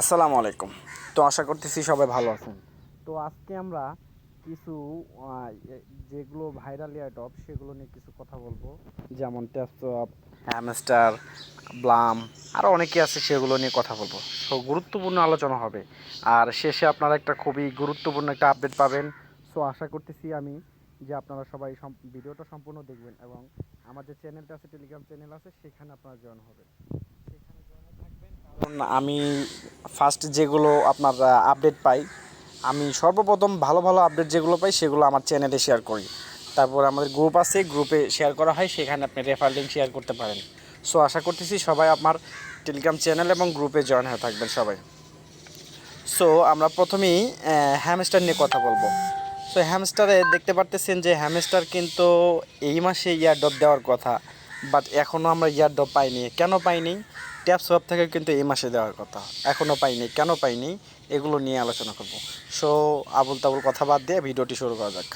আসসালামু আলাইকুম। তো আশা করতেছি সবাই ভালো আছেন। তো আজকে আমরা কিছু যেগুলো ভাইরাল এয়ারটপ সেগুলো নিয়ে কিছু কথা বলব। যেমন ট্যাপটপ হ্যামস্টার ব্লাম আরও অনেকে আছে সেগুলো নিয়ে কথা বলব। সো গুরুত্বপূর্ণ আলোচনা হবে। আর শেষে আপনারা একটা খুবই গুরুত্বপূর্ণ একটা আপডেট পাবেন। সো আশা করতেছি আমি যে আপনারা সবাই ভিডিওটা সম্পূর্ণ দেখবেন এবং আমার যে চ্যানেলটা আছে টেলিগ্রাম চ্যানেল আছে সেখানে আপনারা জয়েন হবেন। কারণ আমি ফার্স্ট যেগুলো আপনার আপডেট পাই, আমি সর্বপ্রথম ভালো ভালো আপডেট যেগুলো পাই সেগুলো আমার চ্যানেলে শেয়ার করি। তারপর আমাদের গ্রুপ আছে গ্রুপে শেয়ার করা হয়, সেখানে আপনি রেফার লিঙ্ক শেয়ার করতে পারেন। সো আশা করতেছি সবাই আমার টেলিগ্রাম চ্যানেল এবং গ্রুপে জয়েন হয়ে থাকবেন সবাই। সো আমরা প্রথমেই হ্যামস্টার নিয়ে কথা বলব। সো হ্যামস্টারে দেখতে পারতেছেন যে হ্যামস্টার কিন্তু এই মাসে ইয়ার ডপ দেওয়ার কথা বাট এখনও আমরা ইয়ার ডপ পাইনি। কেন পাইনি? ট্যাপ সব থেকে কিন্তু এই মাসে দেওয়ার কথা। এখনও পাইনি, কেন পাইনি, এগুলো নিয়ে আলোচনা করব। সো আবুল তাবুল কথা বাদ দিয়ে ভিডিওটি শুরু করা যাক।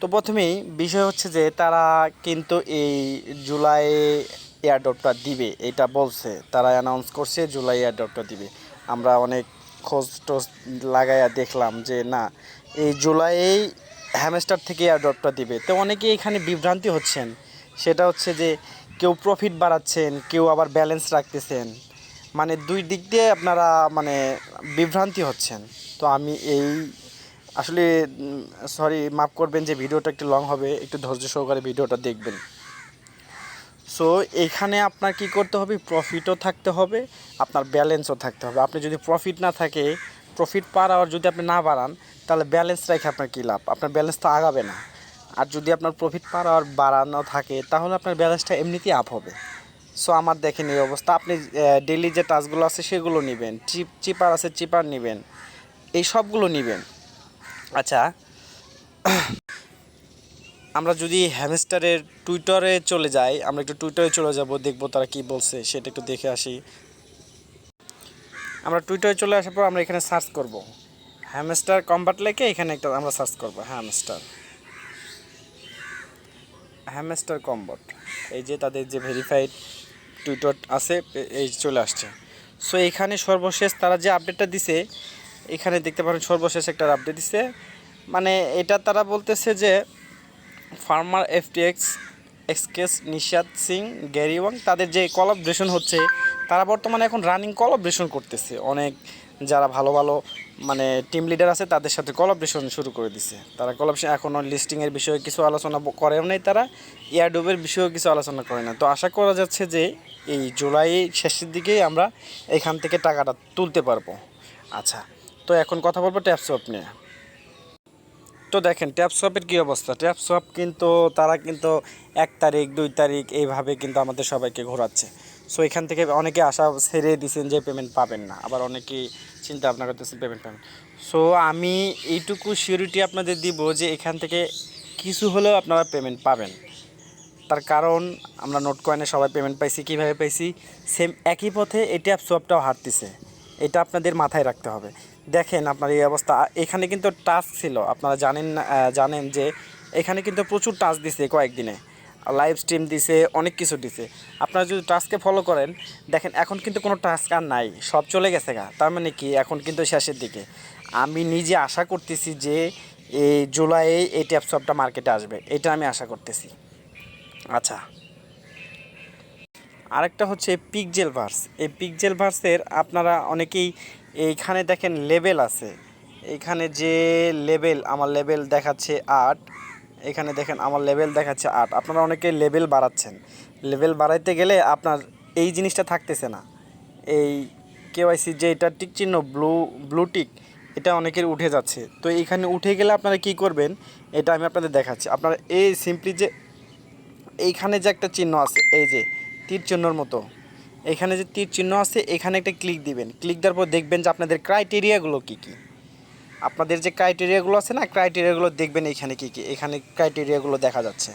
তো প্রথমেই বিষয় হচ্ছে যে, তারা কিন্তু এই জুলাই এয়ারড্রপটা দিবে, এটা বলছে। তারা অ্যানাউন্স করছে জুলাই এয়ারড্রপটা দিবে। আমরা অনেক খোঁজ টোজ লাগাইয়া দেখলাম যে, না, এই জুলাই হ্যামেস্টার থেকে এয়ারড্রপটা দিবে। তো অনেকে এখানে বিভ্রান্তি হচ্ছেন। সেটা হচ্ছে যে কেউ প্রফিট বাড়াচ্ছেন, কেউ আবার ব্যালেন্স রাখতেছেন মানে দুই দিক দিয়ে আপনারা মানে বিভ্রান্তি হচ্ছেন। তো আমি এই, আসলে সরি মাফ করবেন যে ভিডিওটা একটু লং হবে, একটু ধৈর্য সহকারে ভিডিওটা দেখবেন। সো এখানে আপনার কি করতে হবে? প্রফিটও থাকতে হবে, আপনার ব্যালেন্সও থাকতে হবে। আপনি যদি প্রফিট না থাকে প্রফিট পাওয়ার যদি আপনি না বাড়ান, তাহলে ব্যালেন্স রেখে আপনার কী লাভ? আপনার ব্যালেন্স তো আগাবে না। আর যদি আপনার প্রফিট পাওয়ার বাড়ানো থাকে, তাহলে আপনার ব্যালেন্সটা এমনিতেই আপ হবে। সো আমার দেখেন এই অবস্থা। আপনি ডেলি যে টাচগুলো আছে, সেগুলো নেবেন। চিপ চিপার আছে চিপার নেবেন। এই সবগুলো নেবেন। আচ্ছা আমরা যদি হ্যামস্টারের টুইটারে চলে যাই, আমরা একটু টুইটারে চলে যাব, দেখব তারা কি বলছে, সেটা একটু দেখে আসি। আমরা টুইটারে চলে আসার পর আমরা এখানে সার্চ করব। হ্যামস্টার কম্বাট লেখে এখানে একটা আমরা সার্চ করব হ্যামস্টার হ্যামস্টার কম্বট। এই যে তাদের যে ভেরিফাইড টুইটার আছে, এই চলে আসছে। সো এখানে সর্বশেষ তারা যে আপডেটটা দিছে, এখানে দেখতে পারেন সর্বশেষ একটা আপডেট দিছে। মানে এটা তারা বলতেছে যে, former FTX, এক্সকেস Nishad Singh, Gary Wang, তাদের যে কলাবরেশন হচ্ছে, তারা বর্তমানে এখন রানিং কলাবরেশন করতেছে। অনেক যারা ভালো ভালো মানে টিম লিডার আছে, তাদের সাথে কলাবরেশন শুরু করে দিছে। তারা কলাবরেশন এখনও লিস্টিংয়ের বিষয়ে কিছু আলোচনা করেও নেই তারা এয়ারডোবের বিষয়েও কিছু আলোচনা করে না। তো আশা করা যাচ্ছে যে এই জুলাই শেষের দিকেই আমরা এখান থেকে টাকাটা তুলতে পারব। আচ্ছা তো এখন কথা বলব ট্যাপসপ নিয়ে। তো দেখেন ট্যাপ শপের কী অবস্থা? ট্যাপ শপ কিন্তু, তারা কিন্তু এক তারিখ, দুই তারিখ এইভাবে কিন্তু আমাদের সবাইকে ঘোরাচ্ছে। সো এখান থেকে অনেকে আশা ছেড়ে দিয়েছেন যে পেমেন্ট পাবেন না। আবার অনেকেই চিন্তা ভাবনা করতেছেন পেমেন্ট পাবেন সো আমি এইটুকু সিউরিটি আপনাদের দিব যে এখান থেকে কিছু হলেও আপনারা পেমেন্ট পাবেন। তার কারণ, আমরা নোট কয়েনে সবাই পেমেন্ট পাইছি, কীভাবে পাইছি? সেম একই পথে ট্যাপ সোয়াপটাও হারতেছে। এটা আপনাদের মাথায় রাখতে হবে। দেখেন আপনার এই অবস্থা, এখানে কিন্তু টাচ ছিল। আপনারা জানেন জানেন যে এখানে কিন্তু প্রচুর টাচ দিছে কয়েকদিনে। লাইভ স্ট্রিম দিছে, অনেক কিছু দিছে। আপনারা যদি টাস্ককে ফলো করেন, দেখেন এখন কিন্তু কোনো টাস্ক আর নাই, সব চলে গেছে গা। তার মানে কি, এখন কিন্তু শেষের দিকে। আমি নিজে আশা করতেছি যে এই জুলাইয়ে এই ট্যাপ শপটা মার্কেটে আসবে, এটা আমি আশা করতেছি। আচ্ছা। আরেকটা হচ্ছে পিকজেল ভার্স এই পিকজেল ভার্সের আপনারা অনেকেই এইখানে দেখেন লেভেল আছে। এইখানে যে লেভেল আমার লেভেল দেখাচ্ছে আট এখানে দেখেন আমার লেভেল দেখাচ্ছে আট। আপনারা অনেকে লেভেল বাড়াচ্ছেন। লেভেল বাড়াইতে গেলে আপনার এই জিনিসটা থাকতেছে না। এই কেওয়াইসি যে এটা টিক চিহ্ন ব্লু ব্লু টিক এটা অনেকের উঠে যাচ্ছে। তো এইখানে উঠে গেলে আপনারা কি করবেন? এটা আমি আপনাদের দেখাচ্ছি। আপনারা এই সিম্পলি যে এইখানে যে একটা চিহ্ন আছে, এই যে তীর চিহ্নর মতো, এখানে যে তীর চিহ্ন আছে, এখানে একটা ক্লিক দিবেন। ক্লিক দেওয়ার পর দেখবেন যে আপনাদের ক্রাইটেরিয়াগুলো কী কী। আপনাদের যে ক্রাইটেরিয়াগুলো আছে না ক্রাইটেরিয়াগুলো দেখবেন এখানে কী কী, এখানে ক্রাইটেরিয়াগুলো দেখা যাচ্ছে।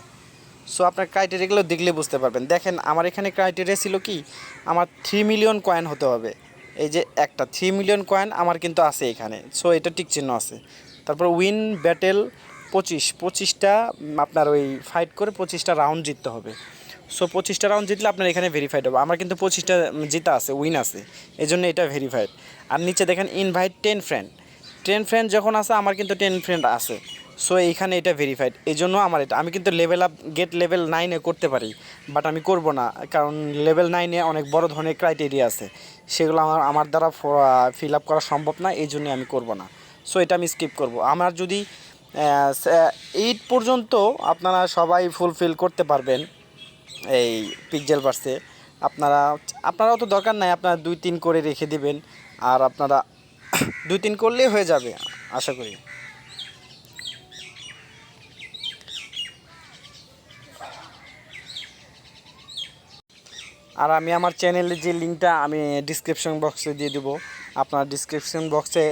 সো আপনার ক্রাইটেরিয়াগুলো দেখলে বুঝতে পারবেন। দেখেন, আমার এখানে ক্রাইটেরিয়া ছিল কি, আমার থ্রি মিলিয়ন কয়েন হতে হবে। এই যে একটা থ্রি মিলিয়ন কয়েন আমার কিন্তু আছে এখানে। সো এটা টিক চিহ্ন আছে। তারপর উইন ব্যাটেল পঁচিশ, পঁচিশটা, আপনার ওই ফাইট করে পঁচিশটা রাউন্ড জিততে হবে। সো পঁচিশটা রাউন্ড জিতলে আপনার এখানে ভেরিফাইড হবে। আমার কিন্তু পঁচিশটা জিতা আছে উইন আছে। এই জন্য এটা ভেরিফাইড আর নিচে দেখেন invite ten friend ten friend যখন আছে, আমার কিন্তু টেন ফ্রেন্ড আছে। সো এইখানে এটা ভেরিফাইড এই জন্য আমার এটা আমি কিন্তু লেভেল আপ গেট লেভেল নাইনে করতে পারি। বাট আমি করব না, কারণ লেভেল নাইনে অনেক বড় ধরনের ক্রাইটেরিয়া আছে। সেগুলো আমার আমার দ্বারা ফিল আপ করা সম্ভব না এই জন্য আমি করব না। সো এটা আমি স্কিপ করব। আমার যদি এইট পর্যন্ত আপনারা সবাই ফুলফিল করতে পারবেন, এই পিকজেল বার্সে আপনারা আপনারাও তো দরকার নাই, আপনারা দুই তিন করে রেখে দিবেন। আর আপনারা দুই তিন করলেই হয়ে যাবে, আশা করি। আর আমি আমার চ্যানেলের যে লিঙ্কটা আমি ডিসক্রিপশন বক্সে দিয়ে দেবো, আপনার ডিসক্রিপশন বক্সে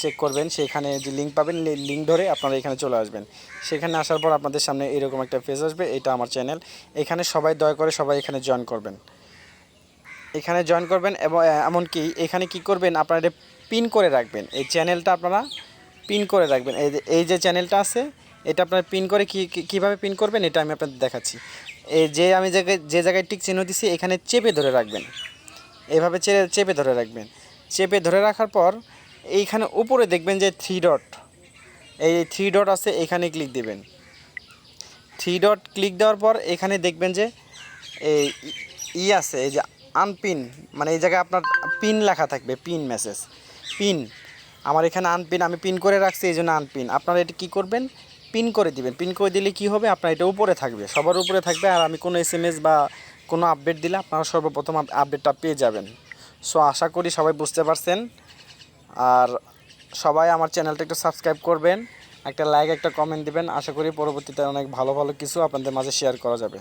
চেক করবেন, সেখানে যে লিঙ্ক পাবেন লিঙ্ক ধরে আপনারা এখানে চলে আসবেন। সেখানে আসার পর আপনাদের সামনে এরকম একটা পেজ আসবে, এটা আমার চ্যানেল এখানে সবাই দয়া করে সবাই এখানে জয়েন করবেন। এখানে জয়েন করবেন এবং এমনকি এখানে কি করবেন, আপনারা পিন করে রাখবেন। এই চ্যানেলটা আপনারা পিন করে রাখবেন। এই যে- এই যে চ্যানেলটা আছে, এটা আপনারা পিন করে কি কীভাবে পিন করবেন, এটা আমি আপনাদের দেখাচ্ছি। এই যে আমি জায়গায়, যে জায়গায় টিক চিহ্ন দিছি, এখানে চেপে ধরে রাখবেন। এইভাবে চে- চেপে ধরে রাখবেন। চেপে ধরে রাখার পর এইখানে উপরে দেখবেন যে থ্রি ডট এই থ্রি ডট আছে, এখানে ক্লিক দিবেন। থ্রি ডট ক্লিক দেওয়ার পর এখানে দেখবেন যে এই ই আছে, এই যে আনপিন মানে এই জায়গায় আপনার পিন লেখা থাকবে পিন মেসেজ পিন। আমার এখানে আনপিন, আমি পিন করে রাখছি, এই জন্য আনপিন। আপনারা এটা কী করবেন? পিন করে দিবেন। পিন করে দিলে কি হবে? আপনার এটা উপরে থাকবে। সবার উপরে থাকবে। আর আমি কোনো এস বা কোনো আপডেট দিলে আপনারা সর্বপ্রথম আপ- আপডেটটা পেয়ে যাবেন। সো আশা করি সবাই বুঝতে পারছেন। আর সবাই আমার চ্যানেলটা একটু সাবস্ক্রাইব করবেন। একটা লাইক একটা কমেন্ট দিবেন। আশা করি পরবর্তীতে অনেক ভালো ভালো কিছু আপনাদের মাঝে শেয়ার করা যাবে।